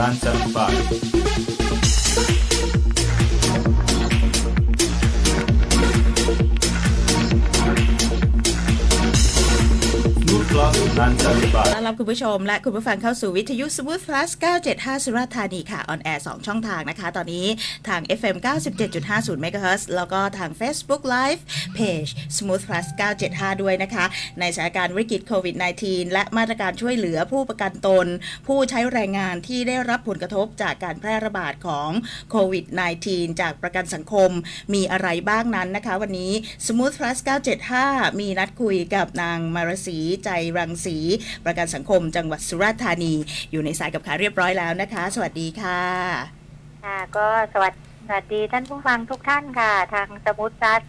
975. ต้อนรับคุณผู้ชมและคุณผู้ฟังเข้าสู่วิทยุ Smooth Plus 975 สุราษฎร์ธานีค่ะ ออนแอร์2ช่องทางนะคะ ตอนนี้ทาง FM 97.50 MHz แล้วก็ทาง Facebook Live Page Smooth Plus 975 ด้วยนะคะ ในสถานการณ์วิกฤตโควิด -19 และมาตรการช่วยเหลือผู้ประกันตน ผู้ใช้แรงงานที่ได้รับผลกระทบจากการแพร่ระบาดของโควิด -19 จากประกันสังคมมีอะไรบ้างนั้นนะคะ วันนี้ Smooth Plus 975 มีนัดคุยกับนางมารสีใจรังสีประกันสังคมจังหวัดสุราษฎร์ธานี อยู่ในสายกับขาเรียบร้อยแล้วนะคะ สวัสดีค่ะ ค่ะ ก็สวัสดีสวัสดีท่านผู้ฟังทุกท่านค่ะ ทางสมุทรซัส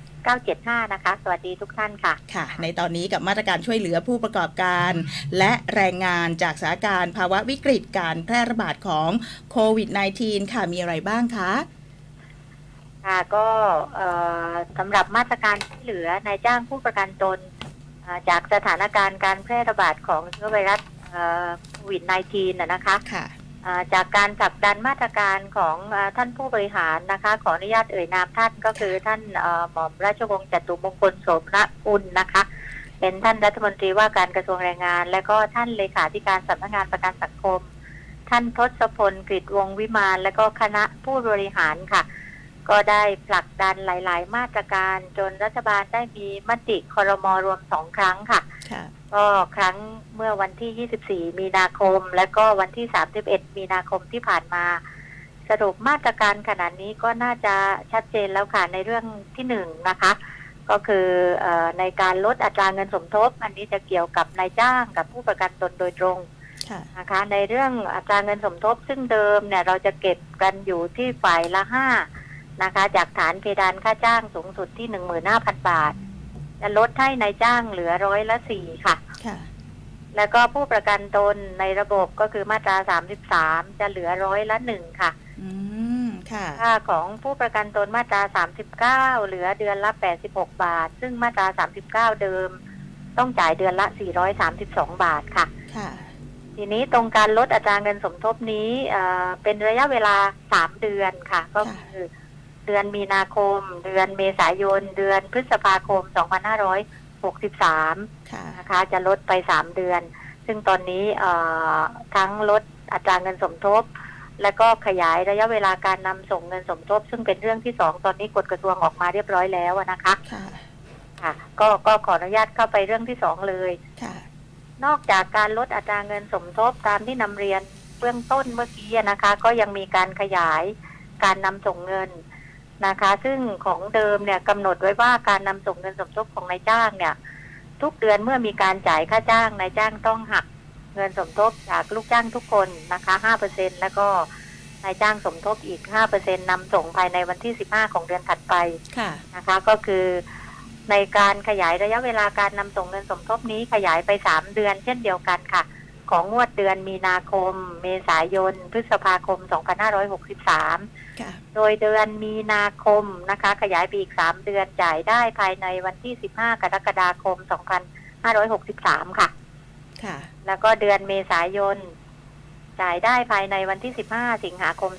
975 นะคะ สวัสดีทุกท่านค่ะ ค่ะ ในตอนนี้กับมาตรการช่วยเหลือผู้ประกอบการ และแรงงานจากสถานการณ์ภาวะวิกฤตการแพร่ระบาดของโควิด -19 ค่ะมีอะไรบ้างคะค่ะก็เอ่อสำหรับมาตรการช่วยเหลือนายจ้างผู้ประกันตนเอ่อ จากสถานการณ์การแพร่ระบาดของเชื้อไวรัสเอ่อโควิด -19 นะนะคะค่ะเอ่อจากการผลักดันมาตรการของเอ่อท่านผู้บริหารนะคะ ขออนุญาตเอ่ยนามท่านก็คือท่านเอ่อหม่อมราชวงศ์จตุมงคลโสมนกุลนะคะ เป็นท่านรัฐมนตรีว่าการกระทรวงแรงงาน และก็ท่านเลขาธิการสำนักงานประกันสังคม ท่านทศพลกฤษวงศ์วิมาน และก็คณะผู้บริหารค่ะ ก็ได้ผลักดันหลาย ๆ มาตรการจนรัฐบาลได้มีมติครมรวมสองครั้งค่ะค่ะก็ครั้งเมื่อวันที่ 24 มีนาคม และก็วันที่ 31 มีนาคมที่ผ่านมา สรุปมาตรการขนาดนี้ก็น่าจะชัดเจนแล้วค่ะในเรื่องที่หนึ่งนะคะ ก็คือเออในการลดอัตราเงินสมทบ อันนี้จะเกี่ยวกับนายจ้างกับผู้ประกันตนโดยตรงค่ะนะคะ ในเรื่องอัตราเงินสมทบซึ่งเดิมเนี่ยเราจะเก็บกันอยู่ที่ฝ่ายละห้า นะคะ จากฐานเพดานค่าจ้างสูงสุดที่15,000บาท จะลดให้นายจ้างเหลือร้อยละสี่ค่ะ ค่ะ แล้วก็ผู้ประกันตนในระบบก็คือมาตรา33จะเหลือร้อยละหนึ่งค่ะ อืม ค่ะ ค่าของผู้ประกันตนมาตรา39เหลือเดือนละ86บาท ซึ่งมาตรา39เดิม ต้องจ่ายเดือนละ432บาทค่ะ ค่ะ ทีนี้ตรงการลดอัตราเงินสมทบนี้เอ่อเป็นระยะเวลา3เดือนค่ะ ก็คือเดือนมีนาคม เดือนเมษายน เดือนพฤษภาคม 2563ค่ะนะคะ จะลดไปสามเดือน ซึ่งตอนนี้เอ่อทั้งลดอัตราเงินสมทบ และก็ขยายระยะเวลาการนำส่งเงินสมทบ ซึ่งเป็นเรื่องที่สองตอนนี้กฎกระทรวงออกมาเรียบร้อยแล้วอะนะคะค่ะค่ะก็ก็ขออนุญาตเข้าไปเรื่องที่สองเลยค่ะนอกจากการลดอัตราเงินสมทบตามที่นำเรียนเบื้องต้นเมื่อกี้อะนะคะ ก็ยังมีการขยายการนำส่งเงิน นะคะ ซึ่งของเดิมเนี่ยกำหนดไว้ว่าการนำส่งเงินสมทบของนายจ้างเนี่ย ทุกเดือนเมื่อมีการจ่ายค่าจ้างนายจ้างต้องหักเงินสมทบจากลูกจ้างทุกคนนะคะห้าเปอร์เซ็นแล้วก็นายจ้างสมทบอีกห้าเปอร์เซ็นนำส่งภายในวันที่สิบห้าของเดือนถัดไปนะคะ ก็คือในการขยายระยะเวลาการนำส่งเงินสมทบนี้ขยายไปสามเดือนเช่นเดียวกันค่ะ ของงวดเดือนมีนาคม เมษายน พฤษภาคม 2563ค่ะโดยเดือนมีนาคมนะคะ ขยายไปอีก 3 เดือนจ่ายได้ภายในวันที่ 15 กรกฎาคม 2563 ค่ะ ค่ะ แล้วก็เดือนเมษายน จ่ายได้ภายในวันที่ 15 สิงหาคม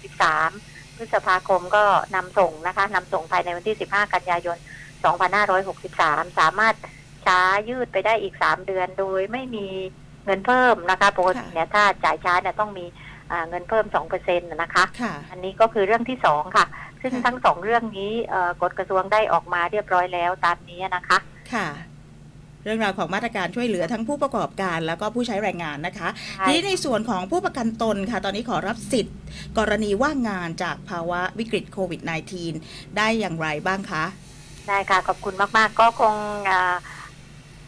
2563 พฤษภาคมก็นำส่งนะคะนำส่งภายในวันที่ 15 กันยายน 2563 สามารถช้ายืดไปได้อีก3เดือนโดยไม่มี เงินเพิ่มนะคะปกติเนี่ยถ้าจ่ายช้าเนี่ยต้องมีอ่าเงินเพิ่ม2%นะคะค่ะอันนี้ก็คือเรื่องที่สองค่ะ ซึ่งค่ะทั้งสองเรื่องนี้เอ่อกฎกระทรวงได้ออกมาเรียบร้อยแล้วตามนี้นะคะค่ะเรื่องราวของมาตรการช่วยเหลือทั้งผู้ประกอบการแล้วก็ผู้ใช้แรงงานนะคะใช่ทีนี้ในส่วนของผู้ประกันตนค่ะ ตอนนี้ขอรับสิทธิ์ กรณีว่างงานจากภาวะวิกฤตโควิด -19 ได้อย่างไรบ้างคะ ได้ค่ะ ขอบคุณมาก ๆ ก็คงอ่า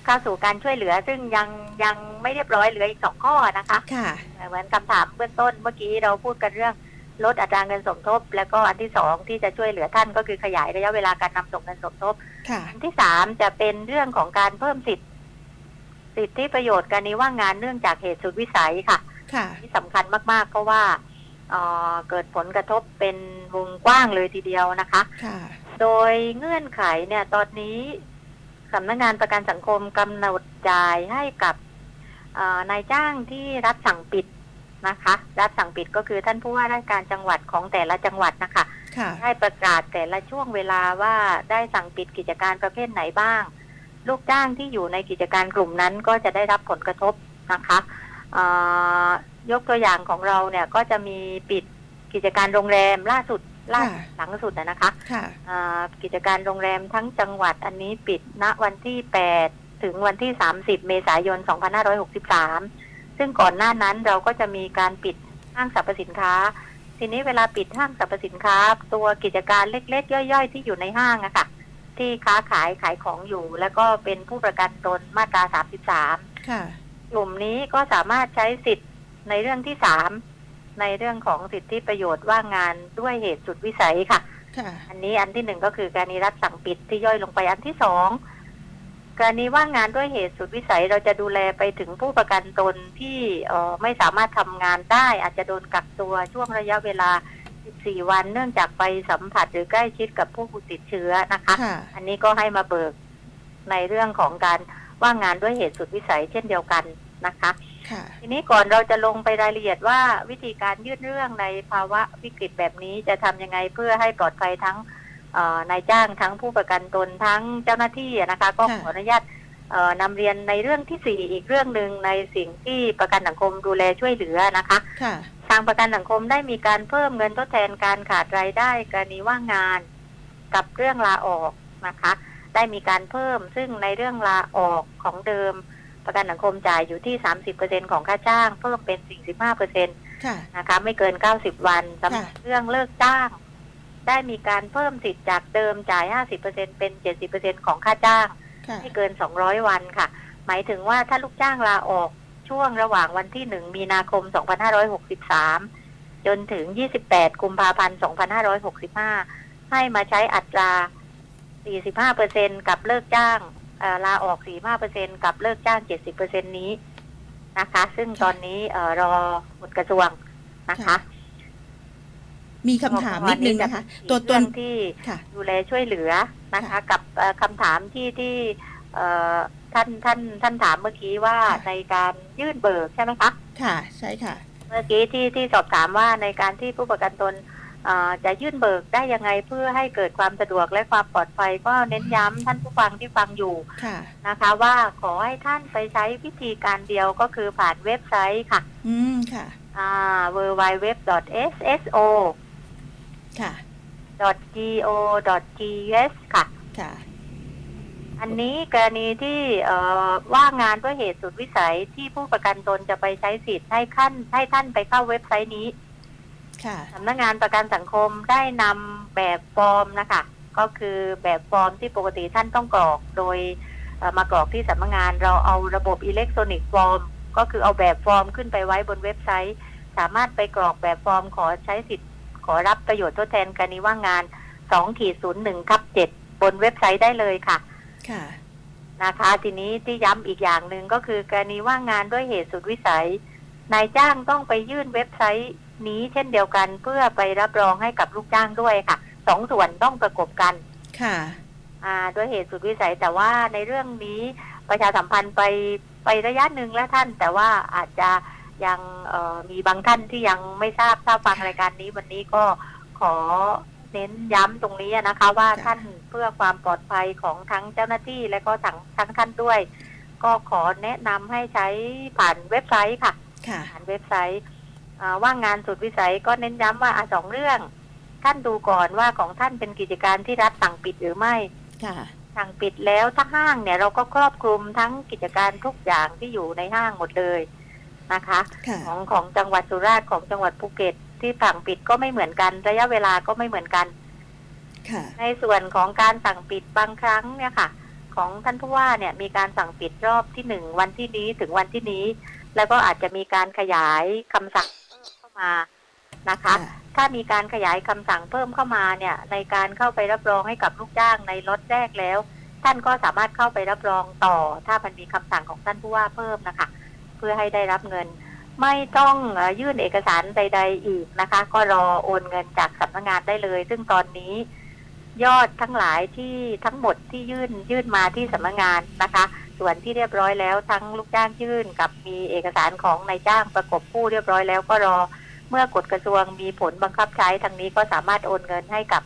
เข้าสู่การช่วยเหลือ ซึ่งยังยังไม่เรียบร้อยเหลืออีกสองข้อนะคะค่ะเหมือนคำถามเบื้องต้นเมื่อกี้เราพูดกันเรื่องลดอัตราเงินสมทบ แล้วก็อันที่สองที่จะช่วยเหลือท่านก็คือขยายระยะเวลาการนำส่งเงินสมทบค่ะอันที่สามจะเป็นเรื่องของการเพิ่มสิทธิสิทธิประโยชน์การนี้ว่างงานเนื่องจากเหตุสุดวิสัยค่ะค่ะที่สำคัญมากๆ เพราะว่าเอ่อเกิดผลกระทบเป็นวงกว้างเลยทีเดียวนะคะ ค่ะ โดยเงื่อนไขเนี่ยตอนนี้ สำนักงานประกันสังคมกำหนดจ่ายให้กับเอ่อนายจ้างที่รัฐสั่งปิดนะคะ รับสั่งปิดก็คือท่านผู้ว่าราชการจังหวัดของแต่ละจังหวัดนะคะค่ะได้ประกาศแต่ละช่วงเวลาว่าได้สั่งปิดกิจการประเภทไหนบ้าง ลูกจ้างที่อยู่ในกิจการกลุ่มนั้นก็จะได้รับผลกระทบนะคะเอ่อยกตัวอย่างของเราเนี่ยก็จะมีปิดกิจการโรงแรมล่าสุด ล่าค่ะ หลังสุดนะนะคะค่ะ อ่ากิจการโรงแรมทั้งจังหวัดอันนี้ปิดณวันที่ 8 ถึงวันที่ 30 เมษายน 2563 ซึ่งก่อนหน้านั้นเราก็จะมีการปิดห้างสรรพสินค้า ทีนี้เวลาปิดห้างสรรพสินค้า ตัวกิจการเล็กๆ ย่อยๆ ที่อยู่ในห้างอะค่ะ ที่ค้าขายขายของอยู่ แล้วก็เป็นผู้ประกันตนมาตรา 33 ค่ะ กลุ่มนี้ก็สามารถใช้สิทธิ์ในเรื่องที่สาม ในเรื่องของสิทธิประโยชน์ว่างงานด้วยเหตุสุดวิสัยค่ะ ค่ะ อันนี้อันที่หนึ่งก็คือการนิรัตสั่งปิดที่ย่อยลงไปอันที่สองการนี้ว่างงานด้วยเหตุสุดวิสัยเราจะดูแลไปถึงผู้ประกันตนที่เอ่อไม่สามารถทำงานได้ อาจจะโดนกักตัวช่วงระยะเวลา 14 วัน เนื่องจากไปสัมผัสหรือใกล้ชิดกับผู้ติดเชื้อนะคะ ค่ะ อันนี้ก็ให้มาเบิกในเรื่องของการว่างงานด้วยเหตุสุดวิสัยเช่นเดียวกันนะคะ ค่ะ ทีนี้ก่อนเราจะลงไปรายละเอียดว่าวิธีการยื่นเรื่องในภาวะวิกฤตแบบนี้จะทำยังไงเพื่อให้ปลอดภัยทั้งเอ่อนายจ้างทั้งผู้ประกันตนทั้งเจ้าหน้าที่อะนะคะ ก็ค่ะขออนุญาตเอ่อนำเรียนในเรื่องที่สี่อีกเรื่องหนึ่งในสิ่งที่ประกันสังคมดูแลช่วยเหลือนะคะค่ะทางประกันสังคมได้มีการเพิ่มเงินทดแทนการขาดรายได้กรณีว่างงาน กับเรื่องลาออกนะคะ ได้มีการเพิ่มซึ่งในเรื่องลาออกของเดิม ประกันสังคมจ่ายอยู่ที่ 30%ของค่าจ้างเพิ่มเป็น 45%ค่ะนะคะไม่เกิน 90 วันสำหรับค่ะเรื่องเลิกจ้าง ได้มีการเพิ่มสิทธิ์จากเดิมจ่าย 50%เป็น 70%ของค่าจ้าง ค่ะไม่เกิน 200 วันค่ะ หมายถึงว่าถ้าลูกจ้างลาออกช่วงระหว่างวันที่ 1 มีนาคม 2563 จนถึง 28 กุมภาพันธ์ 2565 ให้มาใช้อัตรา 45%กับเลิกจ้าง เอ่อลาออก45%กับเลิกจ้าง70%นี้นะคะ ซึ่งตอนนี้เอ่อรอกฎกระทรวงนะคะ มีคำถามนิดนึงนะคะ ตัวตเรื่นองที่ค่ะดูแลช่วยเหลือนะคะค่ะกับเอ่อคำถามที่ที่เอ่อท่านท่านท่านถามเมื่อกี้ว่าค่ะในการยื่นเบิกใช่ไหมคะ ค่ะ ใช่ค่ะ เมื่อกี้ที่ที่สอบถามว่าในการที่ผู้ประกันตนเอ่อ จะยื่นเบิกได้ยังไงเพื่อให้เกิดความสะดวกและความปลอดภัยก็เน้นย้ำท่านผู้ฟังที่ฟังอยู่ค่ะนะคะ ว่าขอให้ท่านไปใช้วิธีการเดียวก็คือผ่านเว็บไซต์ค่ะ อืมค่ะอ่า www.sso ค่ะ go.gs ค่ะค่ะ อันนี้กรณีที่เอ่อว่างงานด้วยเหตุสุดวิสัยที่ผู้ประกันตนจะไปใช้สิทธิ์ให้ขั้นให้ท่านไปเข้าเว็บไซต์นี้ ค่ะสำนักงานประกันสังคมได้นำแบบฟอร์มนะคะ ก็คือแบบฟอร์มที่ปกติท่านต้องกรอกโดยเอ่อมากรอกที่สำนักงานเราเอาระบบอิเล็กทรอนิกส์ฟอร์ม ก็คือเอาแบบฟอร์มขึ้นไปไว้บนเว็บไซต์ สามารถไปกรอกแบบฟอร์มขอใช้สิทธิ์ขอรับประโยชน์ทดแทนกรณีว่างงาน2ขีด0 1ทับ7บนเว็บไซต์ได้เลยค่ะ ค่ะ นะคะทีนี้ที่ย้ำอีกอย่างหนึ่งก็คือกรณีว่างงานด้วยเหตุสุดวิสัย นายจ้างต้องไปยื่นเว็บไซต์ นี้เช่นเดียวกันเพื่อไปรับรองให้กับลูกจ้างด้วยค่ะสองส่วนต้องประกบกันค่ะอ่าด้วยเหตุสุดวิสัยแต่ว่าในเรื่องนี้ประชาสัมพันธ์ไปไประยะหนึ่งแล้วท่าน แต่ว่าอาจจะยังเอ่อมีบางท่านที่ยังไม่ทราบถ้าฟังรายการนี้วันนี้ก็ขอเน้นย้ำตรงนี้นะคะ ว่าค่ะท่านเพื่อความปลอดภัยของทั้งเจ้าหน้าที่และก็ทั้งทั้งท่านด้วย ก็ขอแนะนำให้ใช้ผ่านเว็บไซต์ค่ะค่ะผ่านเว็บไซต์อ่า ว่างงานสุดวิสัยก็เน้นย้ำว่าอะสองเรื่อง ท่านดูก่อนว่าของท่านเป็นกิจการที่รัฐสั่งปิดหรือไม่ค่ะสั่งปิดแล้วถ้าห้างเนี่ยเราก็ครอบคลุมทั้งกิจการทุกอย่างที่อยู่ในห้างหมดเลยนะคะค่ะของของจังหวัดสุราษฎร์ของจังหวัดภูเก็ตที่สั่งปิดก็ไม่เหมือนกัน ระยะเวลาก็ไม่เหมือนกันค่ะในส่วนของการสั่งปิดบางครั้งเนี่ยค่ะ ของท่านผู้ว่าเนี่ยมีการสั่งปิดรอบที่หนึ่งวันที่นี้ถึงวันที่นี้ แล้วก็อาจจะมีการขยายคำสั่งเพิ่ มเข้ามานะคะค่ะถ้ามีการขยายคำสั่งเพิ่มเข้ามาเนี่ยในการเข้าไปรับรองให้กับลูกจ้างในล็อตแรกแล้ว ท่านก็สามารถเข้าไปรับรองต่อ ถ้ามันมีคำสั่งของท่านผู้ว่าเพิ่มนะคะ เพื่อให้ได้รับเงิน ไม่ต้องเอ่อยื่นเอกสารใด ๆ อีกนะคะ ก็รอโอนเงินจากสำนักงานได้เลย ซึ่งตอนนี้ยอดทั้งหลายที่ทั้งหมดที่ยื่นยื่นมาที่สำนักงานนะคะ ส่วนที่เรียบร้อยแล้วทั้งลูกจ้างยื่นกับมีเอกสารของนายจ้างประกบคู่เรียบร้อยแล้วก็รอ เมื่อกฎกระทรวงมีผลบังคับใช้ทางนี้ก็สามารถโอนเงินให้กับ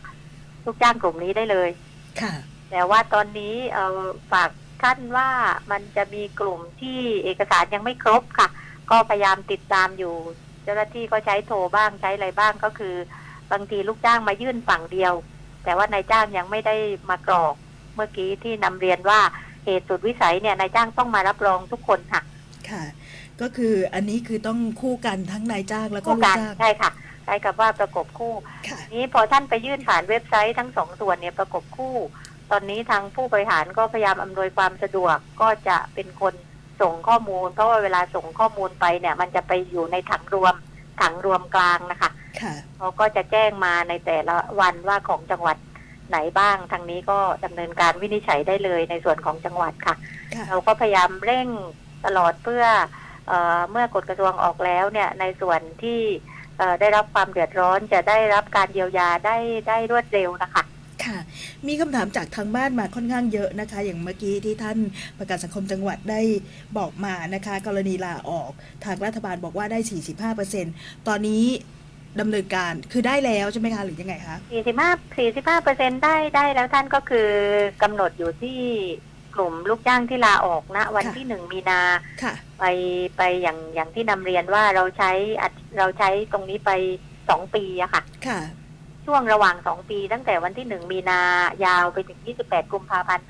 ลูกจ้างกลุ่มนี้ได้เลยค่ะแต่ว่าตอนนี้เอ่อฝากท่านว่ามันจะมีกลุ่มที่เอกสารยังไม่ครบค่ะ ก็พยายามติดตามอยู่ เจ้าหน้าที่ก็ใช้โทรบ้างใช้อะไรบ้างก็คือ บางทีลูกจ้างมายื่นฝั่งเดียว แต่ว่านายจ้างยังไม่ได้มากรอก เมื่อกี้ที่นำเรียนว่าเหตุสุดวิสัยเนี่ยนายจ้างต้องมารับรองทุกคนค่ะค่ะ ก็คืออันนี้คือต้องคู่กันทั้งนายจ้างแล้วก็คู่ลูกกันจ้าง ใช่ค่ะใช้กับว่าประกบคู่ ค่ะ นี้พอท่านไปยื่นผ่านเว็บไซต์ทั้งสองส่วนเนี่ยประกบคู่ ตอนนี้ทางผู้บริหารก็พยายามอำนวยความสะดวกก็จะเป็นคนส่งข้อมูล เพราะว่าเวลาส่งข้อมูลไปเนี่ย มันจะไปอยู่ในถังรวมถังรวมกลางนะคะค่ะ เขาก็จะแจ้งมาในแต่ละวันว่าของจังหวัดไหนบ้าง ทางนี้ก็ดำเนินการวินิจฉัยได้เลยในส่วนของจังหวัดค่ะ ค่ะ เราก็พยายามเร่งตลอดเพื่อ เออเมื่อกฎกระทรวงออกแล้วเนี่ยในส่วนที่เอ่อได้รับความเดือดร้อนจะได้รับการเยียวยาได้ได้รวดเร็วนะคะค่ะมีคำถามจากทางบ้านมาค่อนข้างเยอะนะคะ อย่างเมื่อกี้ที่ท่านประกันสังคมจังหวัดได้บอกมานะคะ กรณีลาออกทางรัฐบาลบอกว่าได้ 45%ตอนนี้ดำเนินการคือได้แล้วใช่ไหมคะหรือยังไงคะ45 45เปอร์เซ็นได้ได้แล้วท่านก็คือกำหนดอยู่ที่ กลุ่มลูกจ้างที่ลาออกนะวันค่ะที่หนึ่งมีนาค่ะ ไปไปอย่างอย่างที่นำเรียนว่าเราใช้อัดเราใช้ตรงนี้ไปสองปีอะค่ะ ค่ะ ช่วงระหว่างสองปี ตั้งแต่วันที่หนึ่งมีนายาวไปถึง28กุมภาพันธ์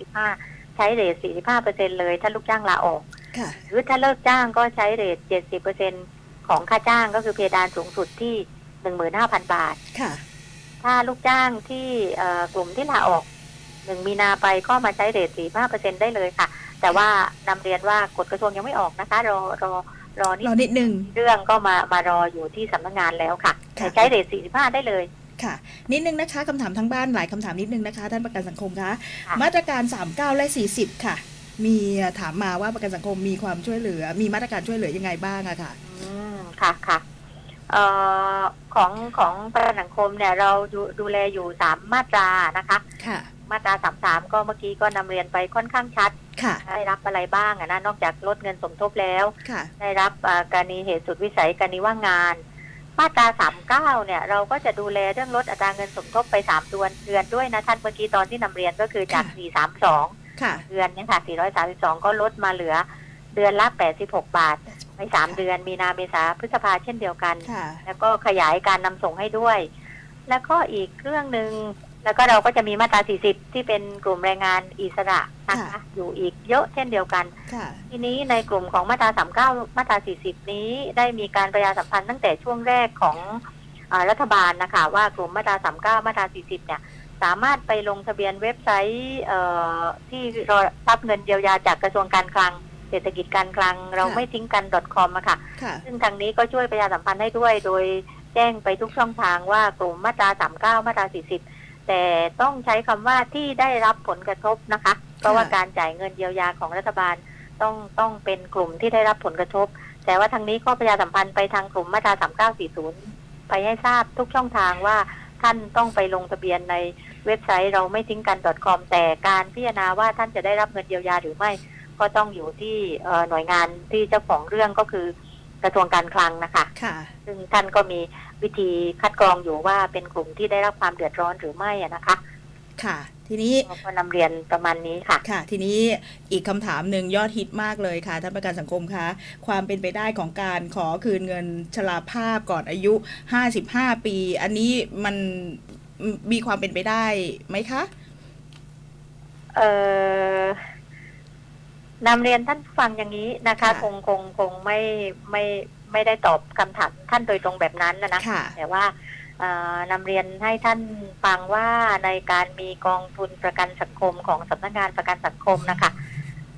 2565ใช้เรท45เปอร์เซ็นเลย ถ้าลูกจ้างลาออกค่ะ หรือถ้าเลิกจ้างก็ใช้เรท70เปอร์เซ็นของค่าจ้างก็คือเพดานสูงสุดที่15,000บาท ค่ะ ถ้าลูกจ้างที่เอ่อกลุ่มที่ลาออก หนึ่งมีนาไปก็มาใช้เรท45เปอร์เซ็นได้เลยค่ะ แต่ว่านำเรียนว่ากฎกระทรวงยังไม่ออกนะคะ รอรอรอนิดรอนิดนึงเรื่องก็มามารออยู่ที่สำนักงานแล้วค่ะค่ะใช้เรท45ได้เลยค่ะ นิดนึงนะคะคำถามทั้งบ้านหลายคำถามนิดนึงนะคะ ท่านประกันสังคมคะค่ะมาตรการ 39 และ 40 ค่ะ มีถามมาว่าประกันสังคมมีความช่วยเหลือ มีมาตรการช่วยเหลือยังไงบ้างอะค่ะอืมค่ะค่ะเอ่อของของประกันสังคมเนี่ยเราดูดูแลอยู่สามมาตรานะคะ ค่ะ มาตราสามสามก็เมื่อกี้ก็นำเรียนไปค่อนข้างชัดค่ะได้รับอะไรบ้างอะนะนอกจากลดเงินสมทบแล้วค่ะได้รับอ่ากรณีเหตุสุดวิสัยกรณีว่างงาน มาตราสามเก้าเนี่ยเราก็จะดูแลเรื่องลดอัตราเงินสมทบไปสามเดือนเดือนด้วยนะท่านเมื่อกี้ตอนที่นำเรียนก็คือจากค่ะสี่สามสองค่ะเดือนเนี่ยค่ะสี่ร้อยสามสิบสองก็ลดมาเหลือเดือนละแปดสิบหกบาท ไปสามเดือน มีนาเมษาพฤษภาเช่นเดียวกันค่ะแล้วก็ขยายการนำส่งให้ด้วย แล้วก็อีกเรื่องหนึ่ง แล้วก็เราก็จะมีมาตรา 40 ที่เป็นกลุ่มแรงงานอิสระนะคะค่ะอยู่อีกเยอะเช่นเดียวกันค่ะทีนี้ในกลุ่มของมาตรา 39 มาตรา 40 นี้ได้มีการประชาสัมพันธ์ตั้งแต่ช่วงแรกของอารัฐบาลนะคะว่ากลุ่มมาตรา 39 มาตรา 40 เนี่ยสามารถไปลงทะเบียนเว็บไซต์เอ่อที่รอรับเงินเยียวยาจากกระทรวงการคลังเศรษฐกิจการคลังเราไม่ทิ้งกัน .com อะค่ะค่ะ ซึ่งทางนี้ก็ช่วยประชาสัมพันธ์ให้ด้วย โดยแจ้งไปทุกช่องทางว่ากลุ่มมาตรา 39 มาตรา 40 แต่ต้องใช้คำว่าที่ได้รับผลกระทบนะคะ เพราะว่าการจ่ายเงินเยียวยาของรัฐบาลต้องต้องเป็นกลุ่มที่ได้รับผลกระทบ แต่ว่าทางนี้ก็ประชาสัมพันธ์ไปทางกลุ่มมาตรา3940ไปให้ทราบทุกช่องทางว่าท่านต้องไปลงทะเบียนในเว็บไซต์เราไม่ทิ้งกัน .com แต่การพิจารณาว่าท่านจะได้รับเงินเยียวยาหรือไม่ ก็ต้องอยู่ที่หน่วยงานที่เจ้าของเรื่องก็คือ กระทรวงการคลังนะคะ ค่ะ ซึ่งท่านก็มีวิธีคัดกรองอยู่ว่าเป็นกลุ่มที่ได้รับความเดือดร้อนหรือไม่อะนะคะค่ะ ทีนี้ก็นำเรียนประมาณนี้ค่ะ ค่ะ ทีนี้อีกคำถามหนึ่งยอดฮิตมากเลยค่ะท่านประกันสังคมคะความเป็นไปได้ของการขอคืนเงินชราภาพก่อนอายุ 55 ปี อันนี้มันมีความเป็นไปได้ไหมคะ เอ่อ นำเรียนท่านผู้ฟังอย่างนี้นะคะค่ะคงคงคงไม่ไม่ไม่ได้ตอบคำถามท่านโดยตรงแบบนั้นนะนะค่ะแต่ว่าเอ่อนำเรียนให้ท่านฟังว่าในการมีกองทุนประกันสังคมของสำนักงานประกันสังคมนะคะ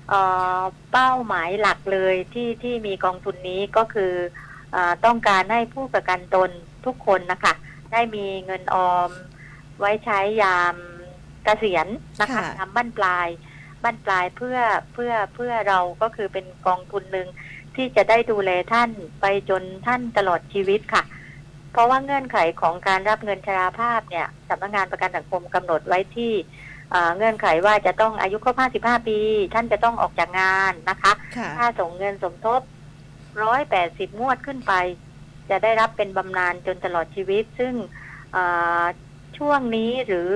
เอ่อเป้าหมายหลักเลยที่ที่มีกองทุนนี้ก็คือเออต้องการให้ผู้ประกันตนทุกคนนะคะ ได้มีเงินออมไว้ใช้ยามเกษียณนะคะค่ะยามบั้นปลาย บั้นปลายเพื่อเพื่อเพื่อเราก็คือเป็นกองทุนหนึ่งที่จะได้ดูแลท่านไปจนท่านตลอดชีวิตค่ะ เพราะว่าเงื่อนไขของการรับเงินชราภาพเนี่ยสำนักงานประกันสังคมกำหนดไว้ที่เอ่อเงื่อนไขว่าจะต้องอายุครบ 55 ปี ท่านจะต้องออกจากงานนะคะค่ะถ้าส่งเงินสมทบ 180 งวดขึ้นไป จะได้รับเป็นบำนาญจนตลอดชีวิต ซึ่งเอ่อช่วงนี้หรือ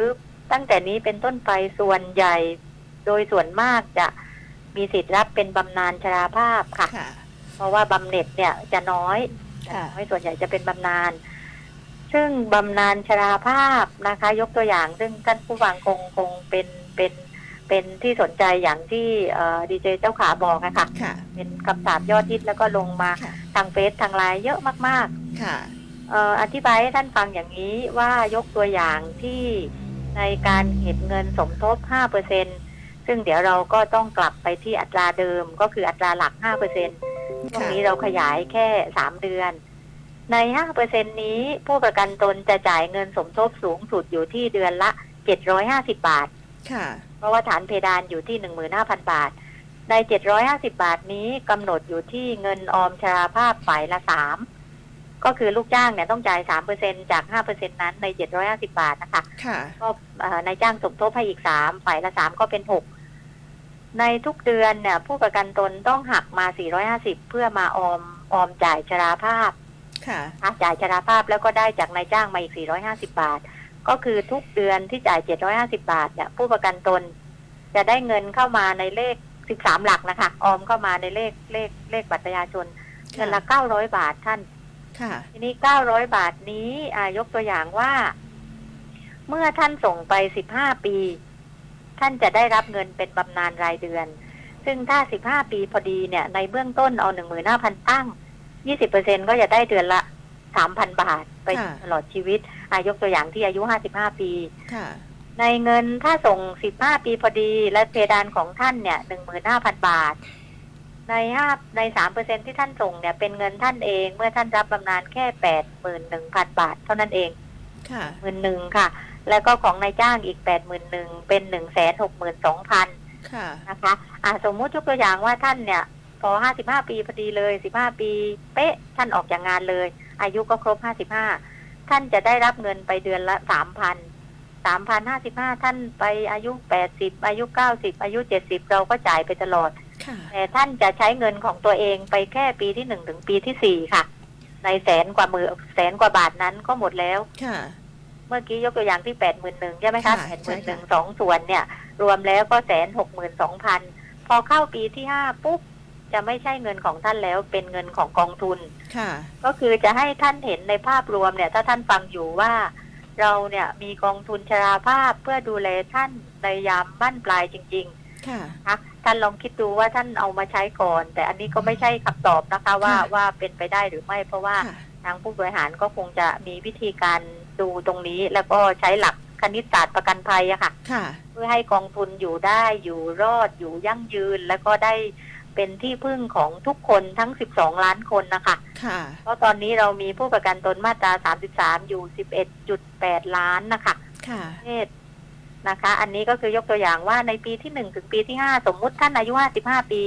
ตั้งแต่นี้เป็นต้นไปส่วนใหญ่ โดยส่วนมากจะมีสิทธิ์รับเป็นบำนาญชราภาพค่ะ ค่ะ เพราะว่าบำเหน็จเนี่ยจะน้อยจะค่ะ น้อยส่วนใหญ่จะเป็นบำนาญซึ่งบำนาญชราภาพนะคะ ยกตัวอย่าง ซึ่งท่านผู้ฟังคงคงเป็นเป็นเป็นที่สนใจอย่างที่ดีเจเจ้าขาบอกนะคะค่ะ เป็นคำสาปยอดฮิตแล้วก็ลงมาค่ะ ทางเฟซทางไลน์เยอะมากค่ะๆเอ่ออธิบายให้ท่านฟังอย่างนี้ว่ายกตัวอย่างที่ในการเห็นเงินสมทบ 5%เปอร์เซ็น ซึ่งเดี๋ยวเราก็ต้องกลับไปที่อัตราเดิมก็คืออัตราหลัก5%เปอร์เซ็นช่วงนี้เราขยายแค่ 3 เดือน ใน5%เปอร์เซ็นนี้ผู้ประกันตนจะจ่ายเงินสมทบสูงสุดอยู่ที่เดือนละ 750 บาทค่ะเพราะว่าฐานเพดานอยู่ที่ 15,000 บาท ใน 750 บาทนี้กำหนดอยู่ที่เงินออมชราภาพฝ่ายละ3ก็คือลูกจ้างเนี่ยต้องจ่าย3%จาก5%นั้นใน750บาทนะคะค่ะก็เอ่อนายจ้างสมทบให้อีก3ฝ่ายละ3ก็เป็น6 ในทุกเดือนเนี่ยผู้ประกันตนต้องหักมา 450 เพื่อมาออมออมจ่ายชราภาพ ค่ะนะคะจ่ายชราภาพแล้วก็ได้จากนายจ้างมาอีก 450 บาท ก็คือทุกเดือนที่จ่าย 750 บาทเนี่ยผู้ประกันตน จะได้เงินเข้ามาในเลข 13 หลักนะคะ ออมเข้ามาในเลขเลขเลขบัตรประชาชนเงินละ 900 บาทท่านค่ะทีนี้ 900 บาทนี้อ่ายกตัวอย่างว่า เมื่อท่านส่งไป 15 ปี ท่านจะได้รับเงินเป็นบำนาญรายเดือน ซึ่งถ้า 15 ปีพอดีเนี่ย ในเบื้องต้นเอา 15,000 ตั้ง 20%ก็จะได้เดือนละ 3,000 บาท ไปค่ะตลอดชีวิตอายกตัวอย่างที่อายุ 55 ปีค่ะในเงินถ้าส่ง 15 ปีพอดี และเพดานของท่านเนี่ย 15,000 บาท ในห้าใน3%ที่ท่านส่งเนี่ย เป็นเงินท่านเอง เมื่อท่านรับบำนาญแค่81,000บาท เท่านั้นเองค่ะหมื่นหนึ่งค่ะ แล้วก็ของนายจ้างอีก81,000เป็น162,000ค่ะ นะคะอ่าสมมุติยกตัวอย่างว่าท่านเนี่ย พอ55ปีพอดีเลย15ปี เป๊ะท่านออกจากงานเลย อายุก็ครบ55ท่านจะได้รับเงินไปเดือนละ3,000 3,055ท่านไปอายุ80อายุ90อายุ70เราก็จ่ายไปตลอดค่ะแต่ท่านจะใช้เงินของตัวเองไปแค่ปีที่1ถึงปีทีสี่4ค่ะ ในแสนกว่ามือแสนกว่าบาทนั้นก็หมดแล้วค่ะ เมื่อกี้ยกตัวอย่างที่81,000ใช่ไหมคะค่ะแปดหใช่มื่นหนึ่ค่ะงสองส่วนเนี่ย รวมแล้วก็แสนหกหมื่นสองพันพอเข้าปีที่ห้าปุ๊บจะไม่ใช่เงินของท่านแล้วเป็นเงินของกองทุนค่ะก็คือจะให้ท่านเห็นในภาพรวมเนี่ย ถ้าท่านฟังอยู่ว่า เราเนี่ยมีกองทุนชราภาพเพื่อดูแลท่านในยามบ้านปลายจริงค่ะๆนะคะท่านลองคิดดูว่าท่านเอามาใช้ก่อน แต่อันนี้ก็ไม่ใช่คำตอบนะคะว่าค่ะว่าเป็นไปได้หรือไม่เพราะว่าค่ะ ทางผู้บริหารก็คงจะมีวิธีการดูตรงนี้ แล้วก็ใช้หลักคณิตศาสตร์ประกันภัยอะค่ะ ค่ะ เพื่อให้กองทุนอยู่ได้อยู่รอดอยู่ยั่งยืน แล้วก็ได้เป็นที่พึ่งของทุกคนทั้ง 12 ล้านคนนะคะ ค่ะ เพราะตอนนี้เรามีผู้ประกันตนมาตรา 33 อยู่ 11.8 ล้านนะคะค่ะประเทศนะคะ อันนี้ก็คือยกตัวอย่างว่าในปีที่1ถึงปีที่5สมมุติท่านอายุ 55 ปี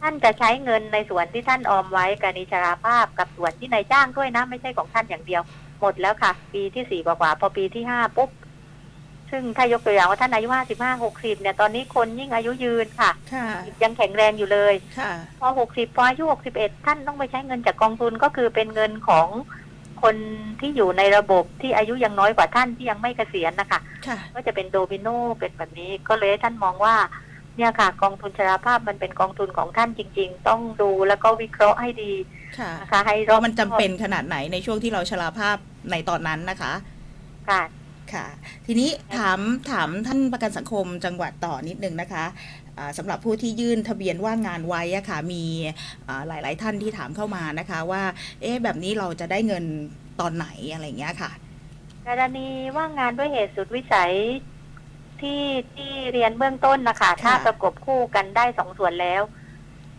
ท่านจะใช้เงินในส่วนที่ท่านออมไว้กับนิชราภาพกับส่วนที่นายจ้างด้วยนะไม่ใช่ของท่านอย่างเดียว หมดแล้วค่ะ ปีที่สี่กว่าๆพอปีที่ห้าปุ๊บซึ่งถ้ายกตัวอย่างว่าท่านอายุห้าสิบห้าหกสิบเนี่ยตอนนี้คนยิ่งอายุยืนค่ะค่ะยังแข็งแรงอยู่เลยค่ะพอหกสิบพออายุหกสิบเอ็ดท่านต้องไปใช้เงินจากกองทุนก็คือเป็นเงินของคนที่อยู่ในระบบที่อายุยังน้อยกว่าท่านที่ยังไม่เกษียณนะคะค่ะก็จะเป็นโดมิโนเป็นแบบนี้ก็เลยให้ท่านมองว่า เนี่ยค่ะ กองทุนชราภาพมันเป็นกองทุนของท่านจริง ๆ ต้องดูแล้วก็วิเคราะห์ให้ดีค่ะนะคะให้รว่าอบมันจำเป็นขนาดไหนในช่วงที่เราชราภาพในตอนนั้นนะคะ ค่ะค่ะ ทีนี้ถามถามท่านประกันสังคมจังหวัดต่อนิดนึงนะคะอ่าสำหรับผู้ที่ยื่นทะเบียนว่างงานไว้อะค่ะมีอ่าหลาย ๆ ท่านที่ถามเข้ามานะคะ ว่าเอ๊ะแบบนี้เราจะได้เงินตอนไหนอะไรอย่างเงี้ยค่ะกรณีว่างงานด้วยเหตุสุดวิสัย ที่ที่เรียนเบื้องต้นนะคะค่ะถ้าประกบคู่กันได้สองส่วนแล้ว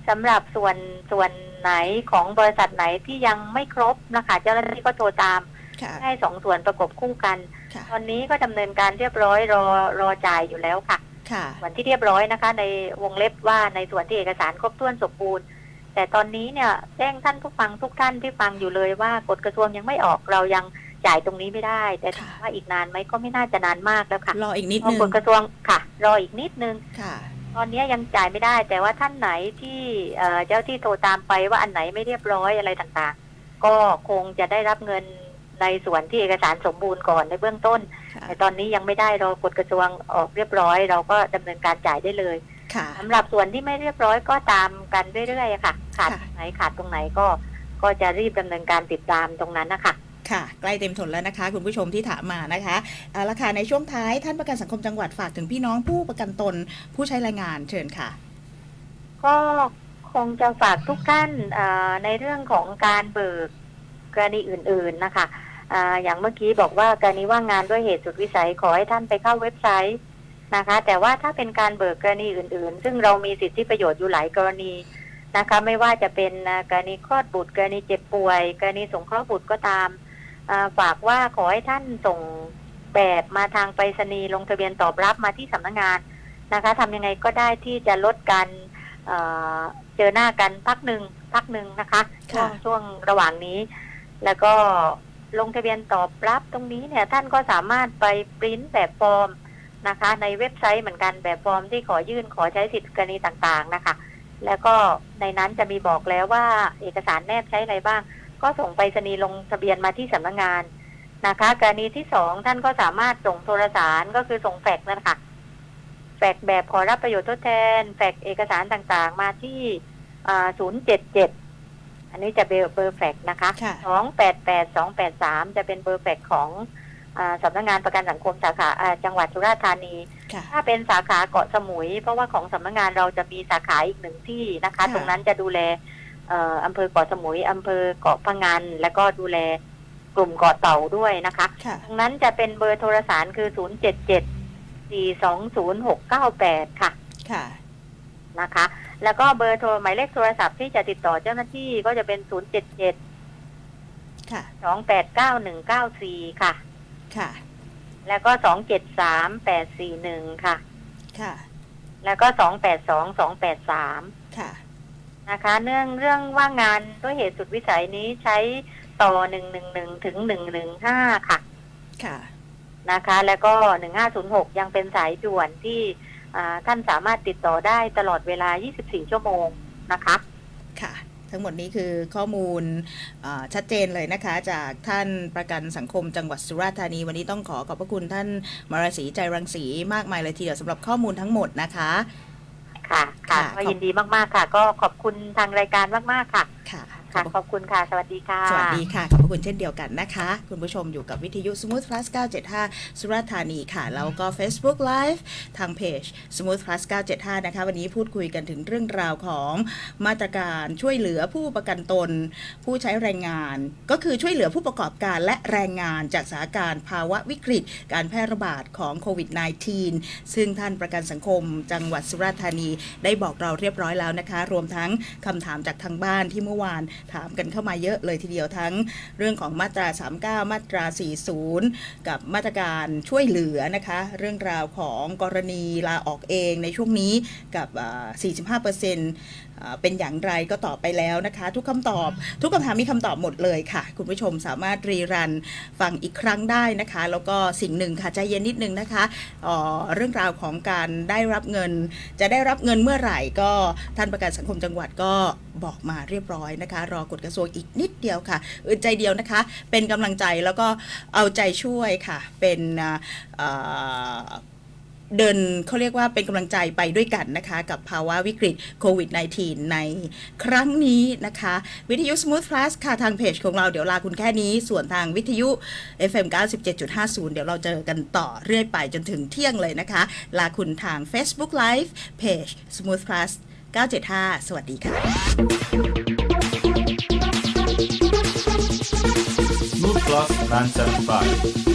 สำหรับส่วนส่วนไหนของบริษัทไหนที่ยังไม่ครบนะคะ เจ้าหน้าที่ก็โทรตามค่ะให้สองส่วนประกบคู่กันค่ะตอนนี้ก็ดำเนินการเรียบร้อยรอรอจ่ายอยู่แล้วค่ะค่ะส่วนที่เรียบร้อยนะคะ ในวงเล็บว่าในส่วนที่เอกสารครบถ้วนสมบูรณ์ แต่ตอนนี้เนี่ยแจ้งท่านผู้ฟังทุกท่านที่ฟังอยู่เลยว่ากฎกระทรวงยังไม่ออกเรายัง จ่ายตรงนี้ไม่ได้ แต่ค่ะถามว่าอีกนานไหมก็ไม่น่าจะนานมากแล้วค่ะรออีกนิดเพราะนึงกฎกระทรวงค่ะ รออีกนิดนึงค่ะ ตอนนี้ยังจ่ายไม่ได้ แต่ว่าท่านไหนที่เอ่อเจ้าที่โทรตามไปว่าอันไหนไม่เรียบร้อยอะไรต่างๆ ก็คงจะได้รับเงินในส่วนที่เอกสารสมบูรณ์ก่อนในเบื้องต้นค่ะแต่ตอนนี้ยังไม่ได้รอกฎกระทรวงออกเรียบร้อย เราก็ดำเนินการจ่ายได้เลยค่ะสำหรับส่วนที่ไม่เรียบร้อยก็ตามกันเรื่อยๆค่ะ ขาดค่ะตรงไหนขาดตรงไหนก็ก็จะรีบดำเนินการติดตามตรงนั้นนะคะ ค่ะใกล้เต็มทนแล้วนะคะ คุณผู้ชมที่ถามมานะคะเอาละค่ะในช่วงท้ายท่านประกันสังคมจังหวัดฝากถึงพี่น้องผู้ประกันตนผู้ใช้แรงงานเชิญค่ะ ก็คงจะฝากทุกท่านในเรื่องของการเบิกกรณีอื่น ๆนะคะอย่างเมื่อกี้บอกว่ากรณีว่างงานด้วยเหตุสุดวิสัยขอให้ท่านไปเข้าเว็บไซต์นะคะ แต่ว่าถ้าเป็นการเบิกกรณีอื่น ๆ ซึ่งเรามีสิทธิประโยชน์อยู่หลายกรณีนะคะ ไม่ว่าจะเป็นกรณีคลอดบุตรกรณีเจ็บป่วย กรณีสงเคราะห์บุตรก็ตาม ฝากว่าขอให้ท่านส่งแบบมาทางไปรษณีย์ลงทะเบียนตอบรับมาที่สำนักงานนะคะทำยังไงก็ได้ที่จะลดการเอ่อเจอหน้ากันพักหนึ่งพักหนึ่งนะคะช่วค่ะงช่วงระหว่างนี้ แล้วก็ลงทะเบียนตอบรับตรงนี้เนี่ย ท่านก็สามารถไปปริ้นแบบฟอร์มนะคะ ในเว็บไซต์เหมือนกันแบบฟอร์มที่ขอยื่นขอใช้สิทธิกรณีต่างๆนะคะ แล้วก็ในนั้นจะมีบอกแล้วว่าเอกสารแนบใช้อะไรบ้าง ก็ส่งไปรษณีย์ลงทะเบียนมาที่สำนักงานนะคะ กรณีที่สองท่านก็สามารถส่งโทรสารก็คือส่งแฟกซ์นั่นแหละค่ะ แฟกซ์แบบขอรับประโยชน์ทดแทน แฟกซ์เอกสารต่างๆ มาที่ศูนย์เจ็ดเจ็ดอันนี้จะเบอร์เบอร์แฟกซ์นะคะค่ะสองแปดแปดสองแปดสามจะเป็นเบอร์แฟกซ์ของอาสำนักงานประกันสังคมสาขาอ่าจังหวัดสุราษฎร์ธานีค่ะถ้าเป็นสาขาเกาะสมุย เพราะว่าของสำนักงานเราจะมีสาขาอีกหนึ่งที่นะคะค่ะตรงนั้นจะดูแลเอ่ออำเภอเกาะสมุยอำเภอเกาะพะงัน แล้วก็ดูแลกลุ่มเกาะเต่าด้วยนะคะค่ะตรงนั้นจะเป็นเบอร์โทรสารคือ 0 7 7 4 2 0 6 9 8 ค่ะ ค่ะ นะคะ แล้วก็เบอร์โทรหมายเลขโทรศัพท์ที่จะติดต่อเจ้าหน้าที่ก็จะเป็น0 7 7ค่ะ2 8 9 1 9 4 ค่ะ ค่ะ แล้วก็ 2 7 3 8 4 1 ค่ะ ค่ะ แล้วก็ 2 8 2 2 8 3 ค่ะ นะคะเนื่องเรื่องว่างงานด้วยเหตุสุดวิสัยนี้ใช้ต่อ111ถึง115ค่ะ ค่ะ นะคะ แล้วก็1506ยังเป็นสายด่วนที่อ่าท่านสามารถติดต่อได้ตลอดเวลา 24 ชั่วโมงนะคะ ค่ะ ทั้งหมดนี้คือข้อมูลเอ่อชัดเจนเลยนะคะ จากท่านประกันสังคมจังหวัดสุราษฎร์ธานี วันนี้ต้องขอขอบพระคุณท่านมรศรีใจรังสีมากมายเลยทีเดียวสำหรับข้อมูลทั้งหมดนะคะ ค่ะ ค่ะค่ะก็ยินดีมากๆค่ะ ก็ขอบคุณทางรายการมากๆค่ะ ค่ะ ค่ะขอบขอบคุณค่ะ สวัสดีค่ะ สวัสดีค่ะ ขอบพระคุณเช่นเดียวกันนะคะ คุณผู้ชมอยู่กับวิทยุ Smooth Plus 975 สุราษฎร์ธานีค่ะ แล้วก็ Facebook Live ทางเพจ Smooth Plus 975 นะคะ วันนี้พูดคุยกันถึงเรื่องราวของมาตรการช่วยเหลือผู้ประกันตน ผู้ใช้แรงงาน ก็คือช่วยเหลือผู้ประกอบการและแรงงานจากสถานการณ์ภาวะวิกฤต การแพร่ระบาดของโควิด -19 ซึ่งท่านประกันสังคม จังหวัดสุราษฎร์ธานีได้บอกเราเรียบร้อยแล้วนะคะ รวมทั้งคำถามจากทางบ้านที่เมื่อวานถามกันเข้ามาเยอะเลยทีเดียวทั้งเรื่องของมาตรา 39 มาตรา 40 กับมาตรการช่วยเหลือนะคะ เรื่องราวของกรณีลาออกเองในช่วงนี้กับอ่า45%อ่า เป็นอย่างไรก็ตอบไปแล้วนะคะ ทุกคำตอบ ทุกคำถามมีคำตอบหมดเลยค่ะ คุณผู้ชมสามารถรีรันฟังอีกครั้งได้นะคะ แล้วก็สิ่งหนึ่งค่ะใจเย็นนิดนึงนะคะเเรื่องราวของการได้รับเงิน จะได้รับเงินเมื่อไหร่ก็ท่านประกันสังคมจังหวัดก็บอกมาเรียบร้อยนะคะ รอกฎกระทรวงอีกนิดเดียวค่ะอึดใจเดียวนะคะ เป็นกำลังใจแล้วก็เอาใจช่วยค่ะ เป็น เดินเขาเรียกว่าเป็นกำลังใจไปด้วยกันนะคะ กับภาวะวิกฤตโควิด -19 ในครั้งนี้นะคะ วิทยุ Smooth Plus ค่ะ ทางเพจของเราเดี๋ยวลาคุณแค่นี้ ส่วนทางวิทยุ FM 97.50 เดี๋ยวเราเจอกันต่อเรื่อยไปจนถึงเที่ยงเลยนะคะ ลาคุณทาง Facebook Live Page Smooth Plus 975 สวัสดีค่ะ Smooth Plus 975